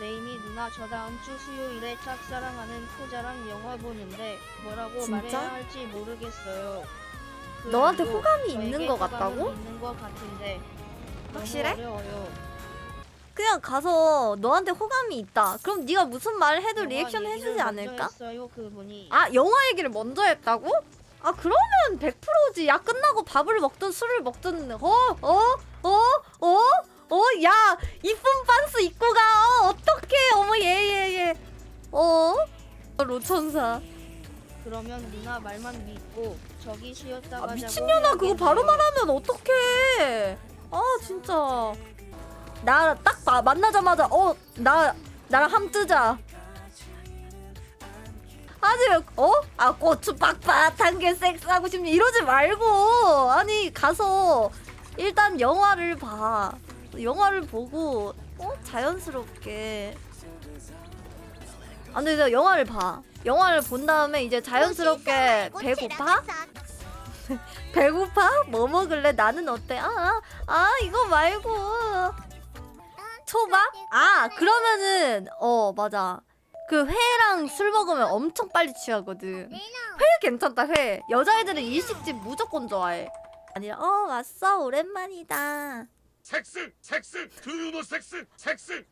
레이미 누나 저 다음 주 수요일에 짝사랑하는 포자랑 영화 보는데 뭐라고 진짜? 말해야 할지 모르겠어요. 너한테 호감이 저에게 있는 것 호감은 같다고? 있는 것 같은데 너무 확실해? 어려워요. 그냥 가서 너한테 호감이 있다. 그럼 네가 무슨 말을 해도 영화 리액션 얘기를 해주지 먼저 않을까? 했어요 그분이. 아 영화 얘기를 먼저 했다고? 아 그러면 100%지. 야 끝나고 밥을 먹든 술을 먹든 어 어 어 어 어 야 이쁜 반스 입고 가. 어, 어떡해 어머 얘얘 얘. 어 로천사. 그러면 누나 말만 믿고 저기 쉬었다 아 미친년아 그거 바로. 말하면 어떡해. 아 진짜. 나 딱 만나자마자 어 나 나랑 함 뜨자. 아니 어? 아 고추 빡빡한 게 섹스하고 싶니 이러지 말고 아니 가서 일단 영화를 봐 영화를 보고 어? 자연스럽게. 아니 근 영화를 봐. 영화를 본 다음에 이제 자연스럽게 배고파? 배고파? 뭐 먹을래? 나는 어때? 아 아 아, 이거 말고. 초밥? 아 그러면은 어 맞아. 그 회랑 술 먹으면 엄청 빨리 취하거든. 회 괜찮다 회. 여자애들은 일식집 무조건 좋아해. 아니라 어 왔어. 오랜만이다. 섹스 섹스 두유노 섹스 섹스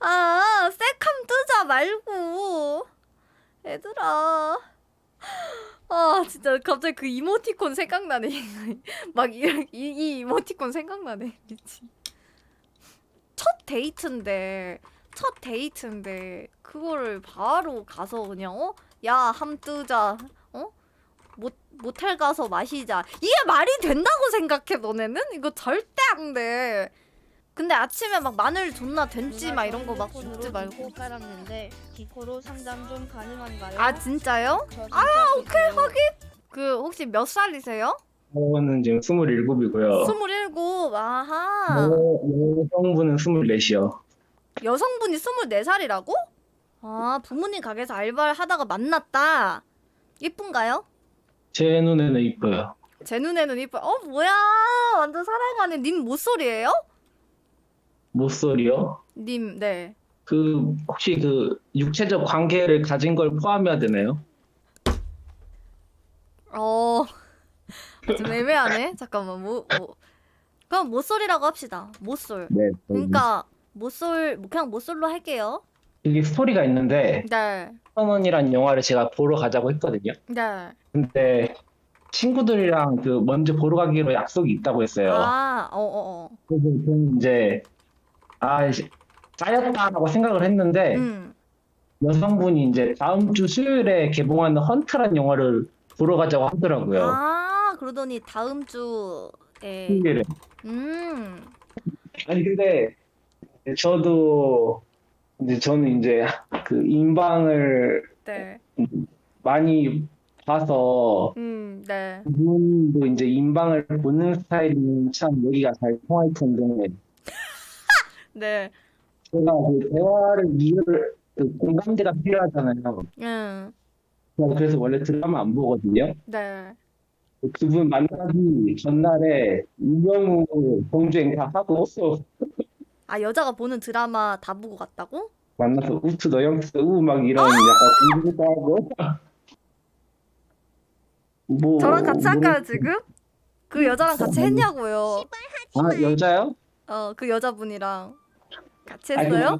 아 쎄캄 뜨자 말고 얘들아. 아 진짜 갑자기 그 이모티콘 생각나네. 막이 이, 이 이모티콘 생각나네. 미친. 첫 데이트인데 첫 데이트인데 그거를 바로 가서 그냥 어? 야, 함 뜨자. 어? 모, 모텔 가서 마시자. 이게 말이 된다고 생각해 너네는? 이거 절대 안 돼. 근데 아침에 막 마늘 존나 된지 막 이런 거막 줍지 말고. 깔았는데 디코로 상담 좀 가능한가요? 아 진짜요? 아 오케이 확인. 그 혹시 몇 살이세요? 저는 지금 27이고요. 스물일곱. 아하. 여성분은 24이요. 여성분이 24살이라고? 아, 부모님 가게에서 알바를 하다가 만났다. 예쁜가요? 제 눈에는 이뻐요. 제 눈에는 이뻐. 어, 뭐야. 완전 사랑하는 님 모쏠이에요? 모쏠이요? 님, 네. 그 혹시 그 육체적 관계를 가진 걸 포함해야 되나요? 어. 좀 애매하네. 잠깐만. 뭐, 뭐. 그럼 모쏠이라고 합시다. 모쏠. 네. 그러니까 모쏠 그냥 모쏠로 할게요. 이게 스토리가 있는데 네. 선원이란 영화를 제가 보러 가자고 했거든요. 네. 근데 친구들이랑 그 먼저 보러 가기로 약속이 있다고 했어요. 아, 어, 어, 어. 그래서 저는 이제 아 씨, 짜였다라고 생각을 했는데 음. 여성분이 이제 다음 주 수요일에 개봉하는 헌트란 영화를 보러 가자고 하더라고요. 아, 그러더니 다음 주에 수요일에. 음. 아니 근데 저도 이제 저는 이제 그 인방을 네. 많이 봐서 음, 네. 그분도 이제 인방을 보는 스타일이면 참 얘기가 잘 통할 텐데 네. 제가 그 대화를 이유를 그 공감대가 필요하잖아요. 음. 제가 그래서 원래 드라마 안 보거든요. 네. 그분 만나기 전날에 이병우 공주행 다 하고 아, 여자가 보는 드라마 다 보고 갔다고? 만나서 우트 너영트 우막 이런 아! 약간 공부도 하고 뭐 저랑 같이 할까요, 모르- 지금? 그 여자랑 같이 했냐고요. 아 여자요? 어, 그 여자분이랑 같이 아니, 했어요?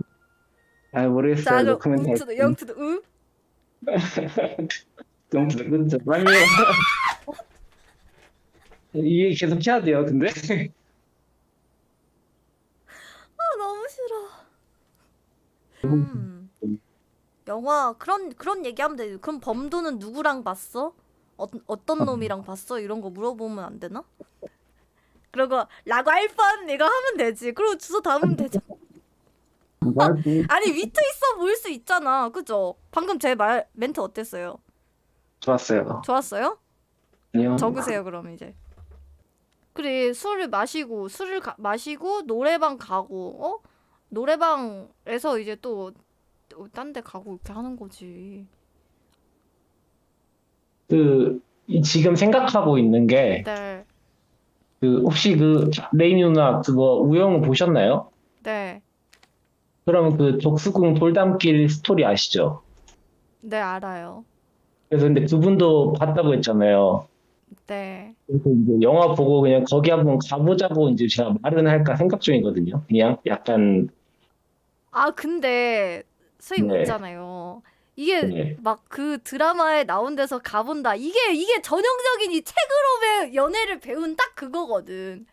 아 자, 모르겠어요. 그럼 우투도 영투도 우? 영트 그죠 빨리 이게 계속 해야 돼요. 근데 아, 너무 싫어. 음. 영화 그런 그런 얘기하면 돼. 그럼 범도는 누구랑 봤어? 어, 어떤 놈이랑 봤어? 이런 거 물어보면 안 되나? 그리고 라고 할뻔 이거 하면 되지. 그리고 주소 담으면 되죠. 말 아니 위트 있어 보일 수 있잖아. 그죠? 방금 제 말 멘트 어땠어요? 좋았어요. 좋았어요? 아니요. 적으세요 그럼 이제. 그래 술을 마시고 술을 가, 마시고 노래방 가고 어 노래방에서 이제 또 딴 데 가고 이렇게 하는 거지. 그 이- 지금 생각하고 있는 게 네, 그 혹시 그 레이 누나 그거 우영우 보셨나요? 네. 그러면 그 독수궁 돌담길 스토리 아시죠? 네, 알아요. 그래서 근데 두 분도 봤다고 했잖아요. 네. 그래서 이제 영화 보고 그냥 거기 한번 가보자고 이제 제가 말은 할까 생각 중이거든요. 그냥 약간 아, 근데 선생님 네. 있잖아요. 이게 네. 막 그 드라마에 나온 데서 가본다. 이게 이게 전형적인 이 책으로 배 연애를 배운 딱 그거거든.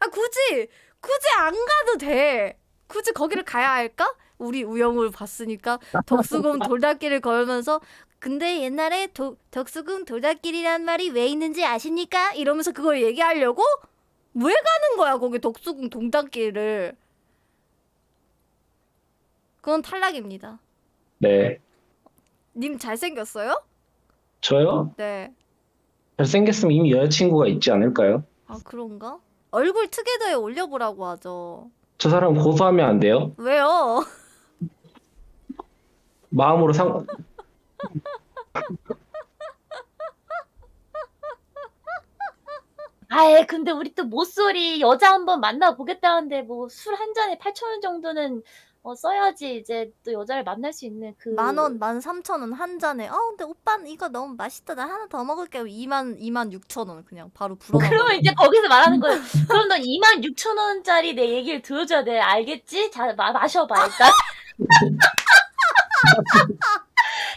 아 굳이 굳이 안 가도 돼. 굳이 거기를 가야 할까? 우리 우영우를 봤으니까 덕수궁 돌담길을 걸으면서 근데 옛날에 도, 덕수궁 돌담길이란 말이 왜 있는지 아십니까? 이러면서 그걸 얘기하려고 왜 가는 거야 거기 덕수궁 돌담길을? 그건 탈락입니다. 네. 님 잘생겼어요? 저요? 네. 잘생겼으면 이미 여자친구가 있지 않을까요? 아 그런가? 얼굴 투게더에 올려보라고 하죠. 저 사람 고소하면 안 돼요? 왜요? 마음으로 상 아예 근데 우리 또 모쏠이 여자 한번 만나보겠다는데 뭐 술 한 잔에 8천 원 정도는 어, 써야지 이제 또 여자를 만날 수 있는 그 만 원, 만 삼천 원 한 잔에. 어 근데 오빠는 이거 너무 맛있다. 나 하나 더 먹을게. 2만, 2만 6천 원 그냥 바로 불어나. 그러면 이제 거기서 말하는 거예요. 그럼 넌 2만 6천 원짜리 내 얘기를 들어줘야 돼. 알겠지? 자, 마, 마셔봐 일단.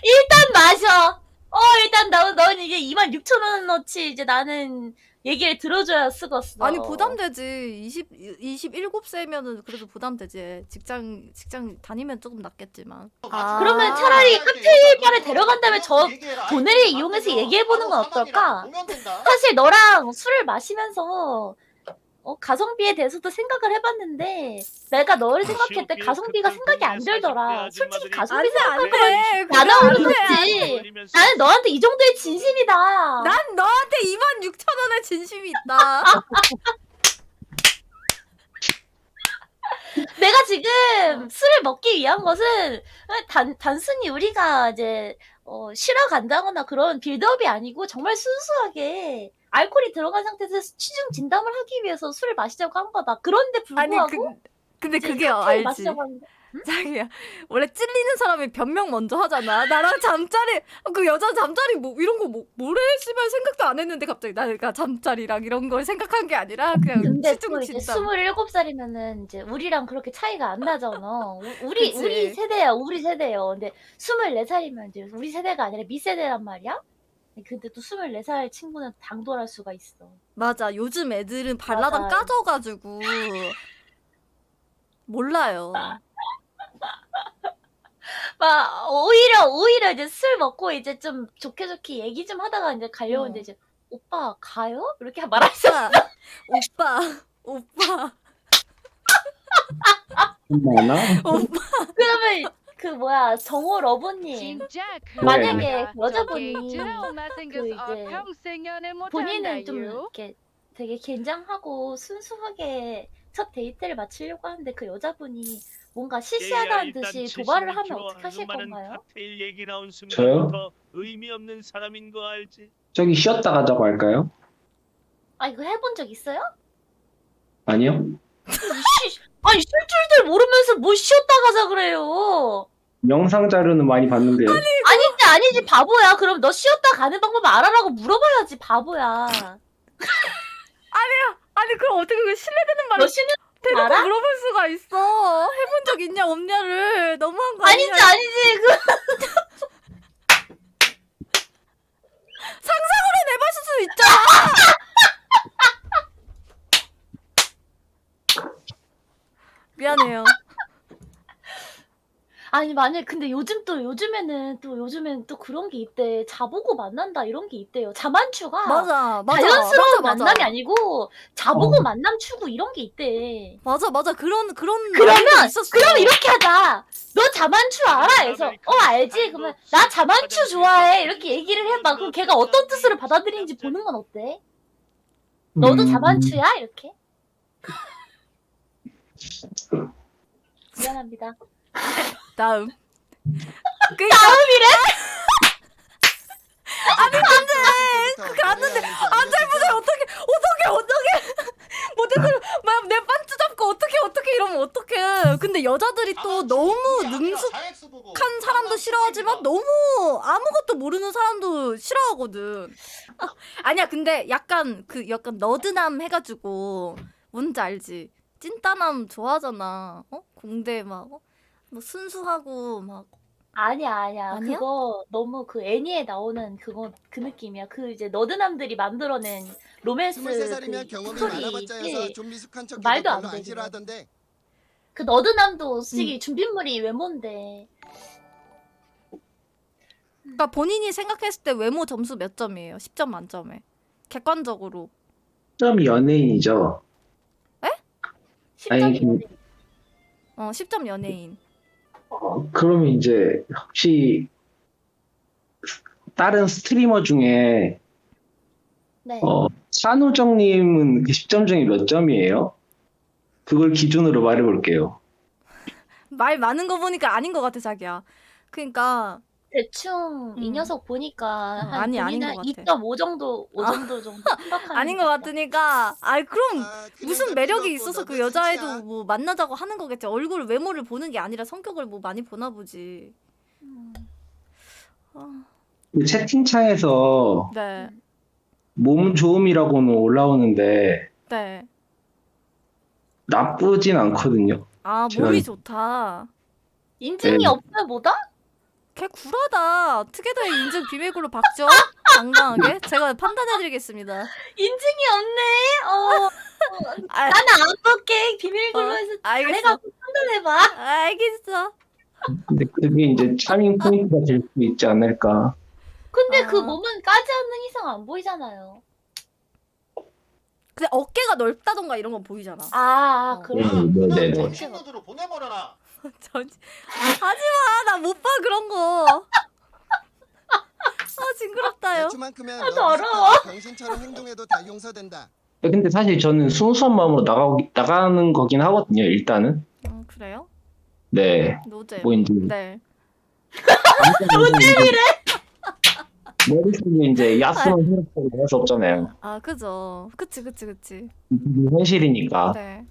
일단 마셔. 어 일단 너, 넌 이제 2만 6천 원어치 이제 나는 얘기를 들어줘야 쓰겠어. 아니 부담되지. 20, 27세면은 그래도 부담되지. 직장 직장 다니면 조금 낫겠지만. 아. 그러면 차라리 칵테일 바에 데려간 다음에 저 돈을 이용해서 얘기해보는 건 어떨까? 사실 너랑 술을 마시면서 어, 가성비에 대해서도 생각을 해봤는데 내가 너를 생각할 때 가성비가 생각이 안 들더라. 솔직히 가성비 안돼 안돼. 나는 그건 안 그렇지. 돼. 나는 너한테 이 정도의 진심이다. 난 너한테 2만 6천 원의 진심이 있다. 내가 지금 술을 먹기 위한 것은 단, 단순히 우리가 이제 어, 쉬러 간다거나 그런 빌드업이 아니고 정말 순수하게 알코올이 들어간 상태에서 취중 진담을 하기 위해서 술을 마시자고 한 거다. 그런데 아니 불구하고 그 근데 이제 그게 칵테일 알지. 마시자고 자기야 원래 찔리는 사람이 변명 먼저 하잖아 나랑 잠자리 그 여자 잠자리 뭐 이런 거 뭐 뭐래 씨발 생각도 안 했는데 갑자기 나가 잠자리랑 이런 걸 생각한 게 아니라 그냥 근데 또 이제 진담 27살이면은 이제 우리랑 그렇게 차이가 안 나잖아. 우- 우리 그치. 우리 세대야. 우리 세대예요. 근데 24살이면 이제 우리 세대가 아니라 미세대란 말이야. 근데 또 24살 친구는 당돌할 수가 있어. 맞아 요즘 애들은 발라당 맞아요. 까져가지고 몰라요 막 오히려 오히려 이제 술 먹고 이제 좀 좋게 좋게 얘기 좀 하다가 이제 가려는데 어. 이제 오빠 가요? 이렇게 말하죠. 오빠 오빠 많아? 오빠 그러면 그 뭐야 정호 러브님 진짜 그 만약에 여자분이 여자분이 드라마 그 생겨서 이제 본인은 좀. 이렇게 되게 긴장하고 순수하게 첫 데이트를 마치려고 하는데 그 여자분이 뭔가 시시하다는 듯이 도발을 하면 어떻게 하실 건가요? 얘기 나온 저요? 순간부터 의미 없는 사람인 거 알지? 저기 쉬었다 가자고 할까요? 아 이거 해본 적 있어요? 아니요? 쉬, 아니 쉴 줄들 모르면서 뭐 쉬었다 가자 그래요. 영상 자료는 많이 봤는데. 아니지 아니지 바보야. 그럼 너 쉬었다 가는 방법 알아라고 물어봐야지 바보야. 아니 그럼 어떻게 그 신뢰되는 말을 너 쉬는 대놓고 알아? 물어볼 수가 있어? 해본 적 있냐 없냐를. 너무한 거 아니야. 아니지 아니지. 그 상상으로 내봤을 수 있잖아. 미안해요 아니 만약 근데 요즘 또 요즘에는 또 요즘엔 또 그런 게 있대. 자보고 만난다 이런 게 있대요. 자만추가 맞아 맞아 자연스러운 맞아, 맞아. 만남이 아니고 자보고 어. 만남 추구 이런 게 있대. 맞아 맞아 그런 그런 그러면 말도 있었어. 그럼 이렇게 하자. 너 자만추 알아? 해서 어 알지. 그러면 나 자만추 좋아해. 이렇게 얘기를 해봐. 그럼 걔가 어떤 뜻으로 받아들이는지 보는 건 어때? 너도 음, 자만추야? 이렇게. 미안합니다. 다음 그니까 다음이래? 갔는데 안절부절 어떻게 어떻게 어떻게 못해서 막내 반주 잡고 어떻게 어떻게 이러면 어떡해 근데 여자들이 또 너무 능숙한 사람도 싫어하지만 너무 아무것도 모르는 사람도 싫어하거든. 아니야, 근데 약간 그 약간 너드남 해가지고 뭔지 알지? 찐따남 좋아하잖아. 어? 공대 막 어? 뭐 순수하고 막 아니야 아니야 아니야? 그거 너무 그 애니에 나오는 그거 그 느낌이야 그 이제 너드남들이 만들어낸 로맨스 23살이면 그 경험이 스토리 많아봤자여서 예. 좀 미숙한 척해도 말도 안 별로 안 되지, 싫어하던데 그 너드남도 솔직히 준비물이 외모인데 그러니까 본인이 생각했을 때 외모 점수 몇 점이에요? 10점 만점에. 객관적으로. 점 연예인이죠. 10점이 아니, 그- 어, 10점 연예인. 어, 그러면 이제 혹시 다른 스트리머 중에 네. 어, 산우정님은 그 10점 중에 몇 점이에요? 그걸 기준으로 말해볼게요. 말 많은 거 보니까 아닌 것 같아, 자기야. 그러니까 대충 이 음. 녀석 보니까 한 아니, 아닌 본인은 것 같아. 2.5 정도 5 정도 정도 생각하는 아닌 것 같으니까 아 그럼 아, 그냥 무슨 저 매력이 필요 없고 있어서 그 너도 여자애도 진짜 뭐 만나자고 하는 거겠지. 얼굴 외모를 보는 게 아니라 성격을 뭐 많이 보나 보지. 음. 아, 그 채팅창에서 네, 몸 좋음이라고 는 올라오는데 네. 나쁘진 않거든요. 아 제가 몸이 이- 좋다. 인증이 네. 없으면 뭐다? 걔 굴하다. 특혜도의 인증 비밀글로 박죠. 당당하게 제가 판단해드리겠습니다. 인증이 없네. 어, 아, 나는 안 볼게. 비밀글로 어, 해서 알겠어. 판단해봐. 알겠어. 근데 그게 이제 차밍 포인트가 될 수 있지 않을까. 근데 아. 그 몸은 까지 않는 이상 안 보이잖아요. 근데 어깨가 넓다던가 이런 건 보이잖아. 아, 어. 그래. 음, 네네네. 전 친구들로 보내버려라. 전 하지마 나 못 봐 그런 거. 아 징그럽다요. 대추만큼은 아, 너 더러워. 병신처럼 행동해도 다 용서된다 근데 사실 저는 순수한 마음으로 나가, 나가는 거긴 하거든요, 일단은. 음 그래요? 네. 노잼. 뭐 이제. 네. 노잼이래? 머릿속에 이제 야스만 생각하고 나갈 수 없잖아요. 아 그죠. 그치 그치 그치. 이게 현실이니까. 네.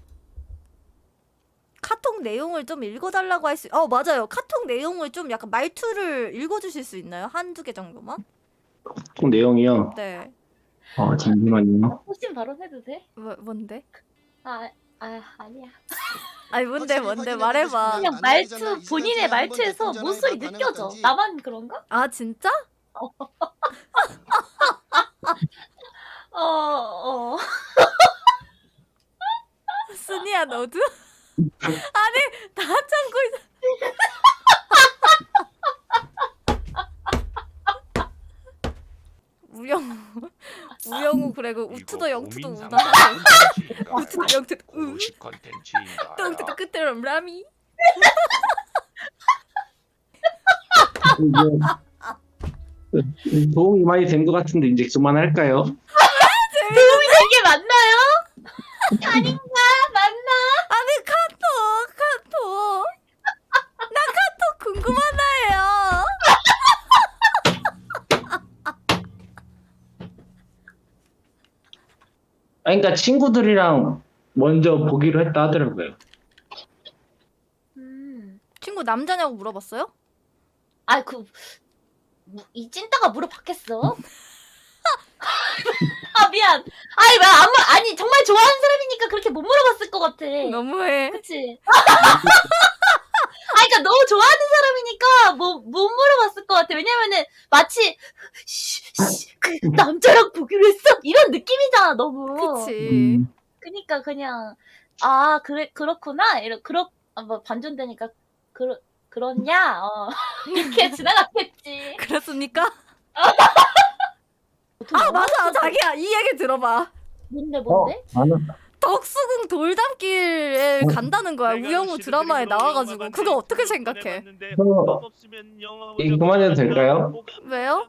카톡 내용을 좀 읽어달라고 할 수. 어 맞아요. 카톡 내용을 좀 약간 말투를 읽어주실 수 있나요? 한두 개 정도만? 그 내용이요. 네. 어, 잠시만요. 호신 발언해도 돼? 뭐 뭔데? 아, 아, 아니야. 아니 뭔데 확실히 뭔데 확인해 보고 말해봐. 싶으면 그냥 말투, 이 본인의 한번 말투에서 대통령을 모쏠이 더 느껴져. 나만 그런가? 아 진짜? 어, 어. 순이야 너도? 아니 다 참고 있어. 우영 우영우 그래고 우투도 영투도 우나 우투도 영투도 우 컨텐츠인가. 똥투도 끝으로 라미 이제 도움이 많이 된 것 같은데 이제 그만할까요? 이게 맞나요? 아닌가? 맞나? 아니 카톡 카톡 나 카톡 궁금하다요 아, 그러니까 친구들이랑 먼저 보기로 했다 하더라고요. 음. 친구 남자냐고 물어봤어요? 아, 그, 무- 이 찐따가 물어봤겠어? 아, 미안. 아니, 왜, 아무, 아니, 정말 좋아하는 사람이니까 그렇게 못 물어봤을 것 같아. 너무해 그치? 아, 그니까 너무 좋아하는 사람이니까 뭐, 못 물어봤을 것 같아. 왜냐면은, 마치, 씨, 씨, 그, 남자랑 보기로 했어? 이런 느낌이잖아, 너무. 그치 음, 그니까 그냥, 아, 그래, 그렇구나? 이러, 그렇, 아, 뭐, 반전되니까, 그러, 그렇냐? 어. 이렇게 지나갔겠지. 그렇습니까? 보통 아 맞아 자기야 이 얘기 들어봐 뭔데, 어, 뭔데? 나는 덕수궁 돌담길에 간다는 거야 우영우 드라마에 나와가지고 그거 어떻게 생각해? 그거 얘기 그만해도 될까요? 왜요?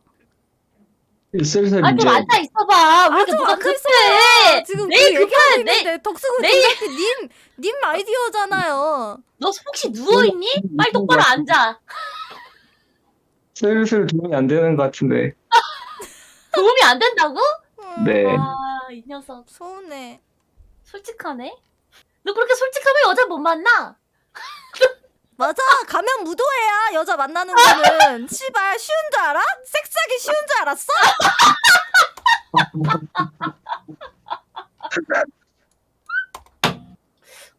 슬슬 아, 이제 좀 앉아 있어봐. 왜 이렇게 좀 누가 앉아 급해? 지금 그 내일 얘기하고 급하네. 내- 있는데 덕수궁 내일- 돌담길 님, 님 아이디어잖아요 너 혹시 누워 있니? 빨리 똑바로 앉아. 슬슬 도움이 안 되는 것 같은데. 도움이 안 된다고? 음, 네. 아, 이 녀석. 서운해 솔직하네? 너 그렇게 솔직하면 여자 못 만나? 맞아 가면 무도회야 여자 만나는 거는 씨발 쉬운 줄 알아? 섹스하기 쉬운 줄 알았어?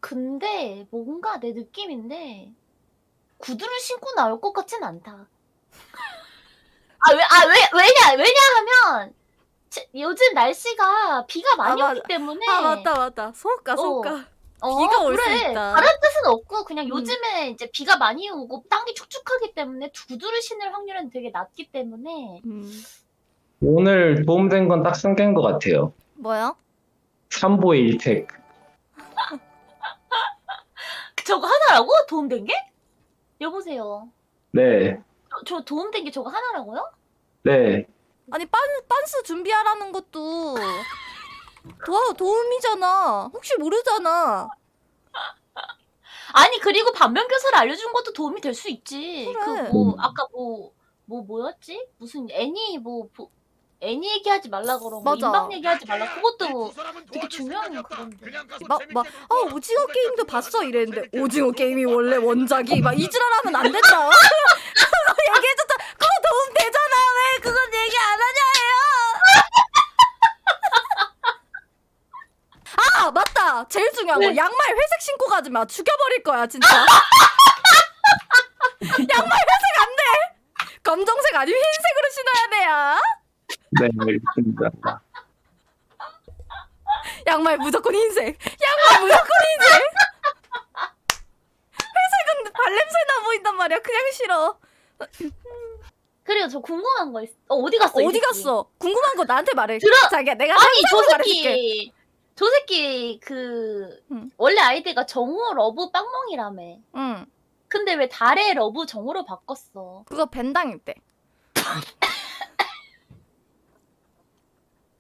근데 뭔가 내 느낌인데 구두를 신고 나올 것 같진 않다. 아 왜 아 왜 왜냐 왜냐 하면 치- 요즘 날씨가 비가 많이 아, 오기. 때문에 아 맞다 맞다 소가 소가 어, 비가 올수 그래. 있다. 다른 뜻은 없고 그냥 음. 요즘에 이제 비가 많이 오고 땅이 축축하기 때문에 구두를 신을 확률은 되게 낮기 때문에 음. 오늘 도움된 건딱쓴 개인 것 같아요. 뭐야? 삼보의 일택. 저거 하나라고 도움된 게? 여보세요. 네, 저, 저 도움된 게 저거 하나라고요? 네. 아니 빤 빤스 준비하라는 것도 도 도움이잖아 혹시 모르잖아 아니 그리고 반면 교사를 알려준 것도 도움이 될 수 있지. 그래. 그뭐 음. 아까 뭐 뭐 뭐 였지? 무슨 애니 뭐 보- 애니 얘기하지 말라 그러고 맞아. 인방 얘기하지 말라 그것도 이뭐 되게 중요한 막막 놀고 아 와. 오징어 게임도 좀 봤어. 이랬는데 오징어 게임이 와. 원래 원작이 막 이 지랄하면 안 된다 그거 얘기해줬다 그거 도움 되잖아 왜 그건 얘기 안 하냐예요 아 제일 중요한 거 네. 양말 회색 신고 가지 마 죽여버릴 거야 진짜 양말 회색 안 돼 검정색 아니면 흰색으로 신어야 돼야 네, 알겠습니다. 양말 무조건 흰색. 양말 무조건 흰색. 회색은 발냄새 나 보인단 말이야. 그냥 싫어. 그리고 저 궁금한 거 있어. 어, 어디 갔어? 이 어디 새끼? 갔어? 궁금한 거 나한테 말해. 들어- 자기야, 내가 아니 저 상상을 말해줄게. 새끼 저 새끼 그 응. 원래 아이디가 정우 러브 빵멍이라며. 응. 근데 왜 달의 러브 정우로 바꿨어? 그거 벤당일 때.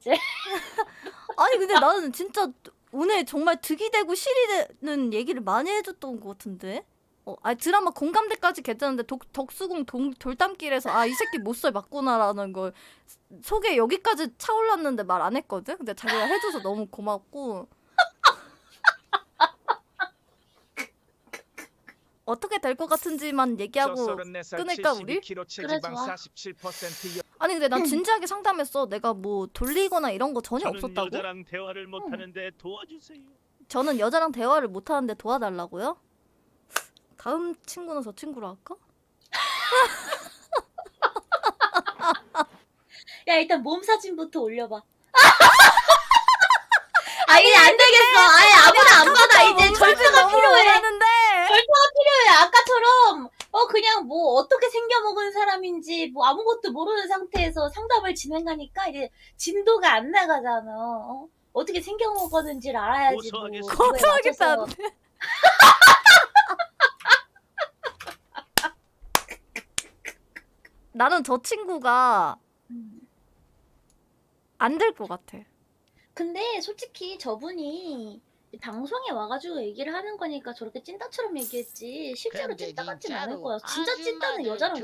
쟤? 아니 근데 나는 진짜 오늘 정말 득이 되고 실이 되는 얘기를 많이 해줬던 것 같은데. 어, 아 드라마 공감대까지 괜찮은데 독, 덕수궁 동, 돌담길에서 아 이 새끼 못살 맞구나라는 걸 속에 여기까지 차올랐는데 말 안 했거든. 근데 자기가 해줘서 너무 고맙고. 어떻게 될 것 같은지만 얘기하고 끊을까, 우리? 그래, 좋아. 47% 아니 근데 난 진지하게 상담했어. 내가 뭐 돌리거나 이런 거 전혀 없었다고. 여자랑 대화를 못 하는데 도와주세요. 저는 여자랑 대화를 못 하는데 도와달라고요? 다음 친구는 저 친구로 할까? 야 일단 몸 사진부터 올려봐. 아 이제 안 되겠어. 아예 아무나 안 받아. 이제 절차가 필요해. 하는데 절차가 필요해. 아까처럼 어 그냥 뭐 어떻게 생겨 먹은 사람인지 뭐 아무것도 모르는 상태에서 상담을 진행하니까 이제 진도가 안 나가잖아. 어? 어떻게 생겨 먹었는지를 알아야지. 뭐 고소하겠어. 그거에 고소하겠다 서. 나는 저 친구가 음. 안 될 것 같아. 근데 솔직히 저분이 방송에 와가지고 얘기를 하는 거니까 저렇게 찐따처럼 얘기했지 실제로 찐따 같진 않을 거야. 진짜 찐따는 여자랑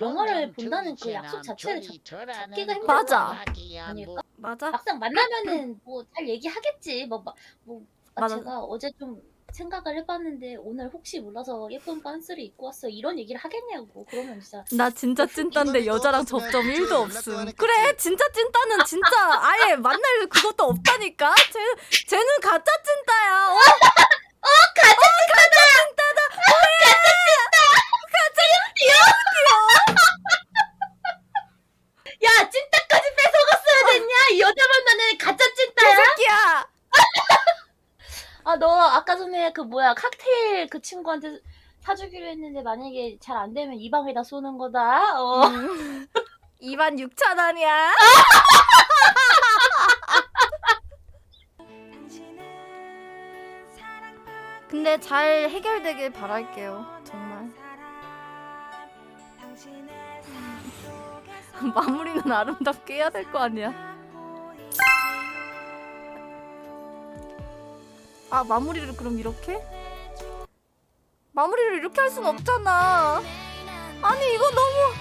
영화를 본다는 그 약속 자체를 잡- 잡기가 힘든 맞아. 거 아닐까? 맞아? 막상 만나면은 뭐 잘 얘기하겠지. 뭐, 뭐, 뭐 아, 맞아. 제가 어제 좀 생각을 해봤는데 오늘 혹시 몰라서 예쁜 빤스를 입고 왔어 이런 얘기를 하겠냐고 그러면 진짜 나 진짜 찐따인데 여자랑 또 접점 없으면 1도 연락도 없음. 그래, 진짜 찐따는 진짜 아예 만날 그것도 없다니까. 쟤, 쟤는 가짜 찐따야. 어? 야 찐따까지 뺏어갔어야 됐냐 이 여자 만나는 가짜 찐따야 새끼야. 아 너 아까 전에 그 뭐야 칵테일 그 친구한테 사주기로 했는데 만약에 잘 안 되면 이 방에다 쏘는 거다 어. 음. 2만 6천 원이야. 근데 잘 해결되길 바랄게요. 정말. 마무리는 아름답게 해야 될 거 아니야. 아 마무리를 그럼 이렇게? 마무리를 이렇게 할 순 없잖아. 아니 이거 너무